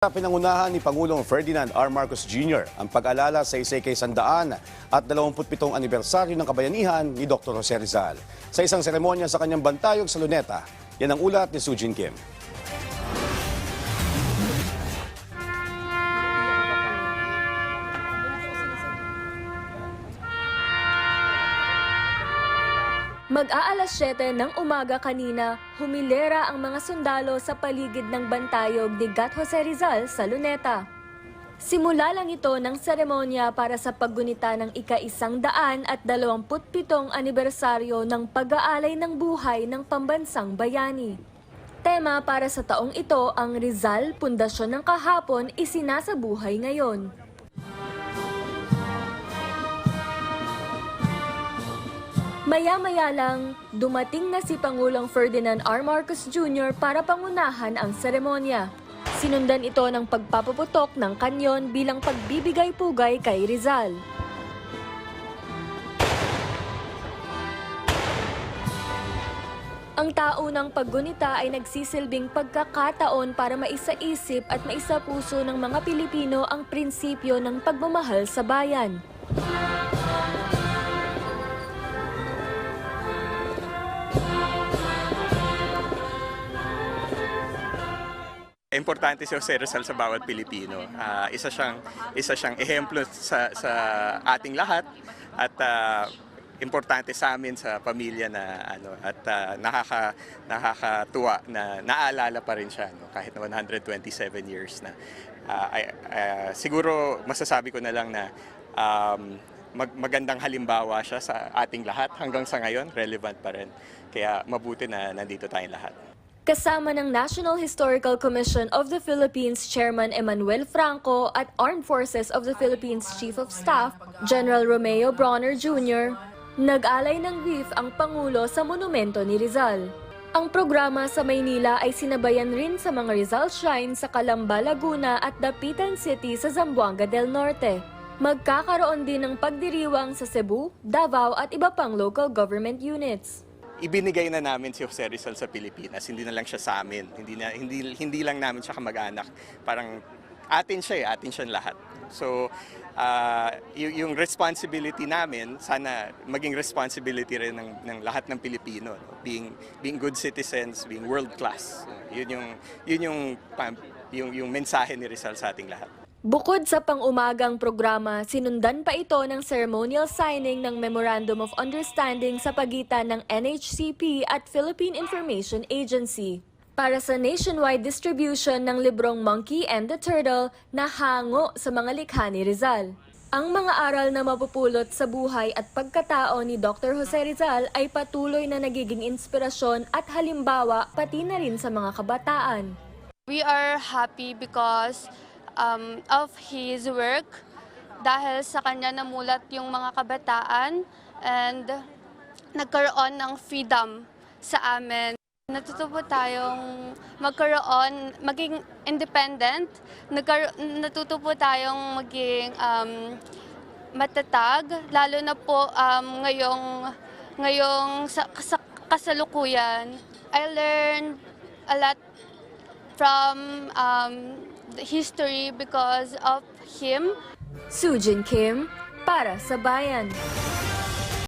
Pinangunahan ni Pangulong Ferdinand R. Marcos Jr. ang pag-alala sa isa kay sandaan at 27 anibersaryo ng kabayanihan ni Dr. Jose Rizal. Sa isang seremonya sa kanyang bantayog sa Luneta, yan ang ulat ni Sujin Kim. Mag-aalas 7 ng umaga kanina, humilera ang mga sundalo sa paligid ng bantayog ni Gat Jose Rizal sa Luneta. Simula lang ito ng seremonya para sa paggunita ng ika-isang daan at dalawamputpitong anibersaryo ng pag-aalay ng buhay ng pambansang bayani. Tema para sa taong ito ang Rizal Pundasyon ng Kahapon isinasabuhay ngayon. Maya-maya lang, dumating na si Pangulong Ferdinand R. Marcos Jr. para pangunahan ang seremonya. Sinundan ito ng pagpapaputok ng kanyon bilang pagbibigay pugay kay Rizal. Ang taunang paggunita ay nagsisilbing pagkakataon para maisaisip at maisapuso ng mga Pilipino ang prinsipyo ng pagmamahal sa bayan. Importante si Jose Rizal sa bawat Pilipino. Ah, isa siyang isa siyang ehemplo sa sa ating lahat at ah, importante sa amin sa pamilya na ano at ah, nakaka nakakatuwa na naalala pa rin siya no, kahit na 127 years na. Ay- ah, siguro masasabi ko na lang na um, mag- magandang halimbawa siya sa ating lahat hanggang sa ngayon relevant pa rin. Kaya mabuti na nandito tayong lahat. Kasama ng National Historical Commission of the Philippines Chairman Emmanuel Franco at Armed Forces of the Philippines Chief of Staff General Romeo Bronner Jr., nag-alay ng wreath ang Pangulo sa monumento ni Rizal. Ang programa sa Maynila ay sinabayan rin sa mga Rizal Shrine sa Calamba, Laguna at Dapitan City sa Zamboanga del Norte. Magkakaroon din ng pagdiriwang sa Cebu, Davao at iba pang local government units. Ibinigay na namin si Jose Rizal sa Pilipinas. Hindi na lang siya sa amin. Hindi na hindi hindi lang namin siya kamag-anak. Parang atin siya, eh, atin siya lahat. So, y- yung responsibility namin, sana maging responsibility rin ng, ng lahat ng Pilipino. no? Being being good citizens, being world class. Yun yung yun yung yung, yung mensahe ni Rizal sa ating lahat. Bukod sa pang-umagang programa, sinundan pa ito ng ceremonial signing ng Memorandum of Understanding sa pagitan ng NHCP at Philippine Information Agency para sa nationwide distribution ng librong Monkey and the Turtle na hango sa mga likha ni Rizal. Ang mga aral na mapupulot sa buhay at pagkatao ni Dr. Jose Rizal ay patuloy na nagiging inspirasyon at halimbawa pati na rin sa mga kabataan. We are happy because um, of his work dahil sa kanya namulat yung mga kabataan and nagkaroon ng freedom sa amin. Natuto tayong magkaroon, maging independent. Po tayong maging um, matatag, lalo na po um, ngayong, ngayong sa, sa kasalukuyan. I learned a lot from um, the history because of him. Sujin Kim para sa Bayan.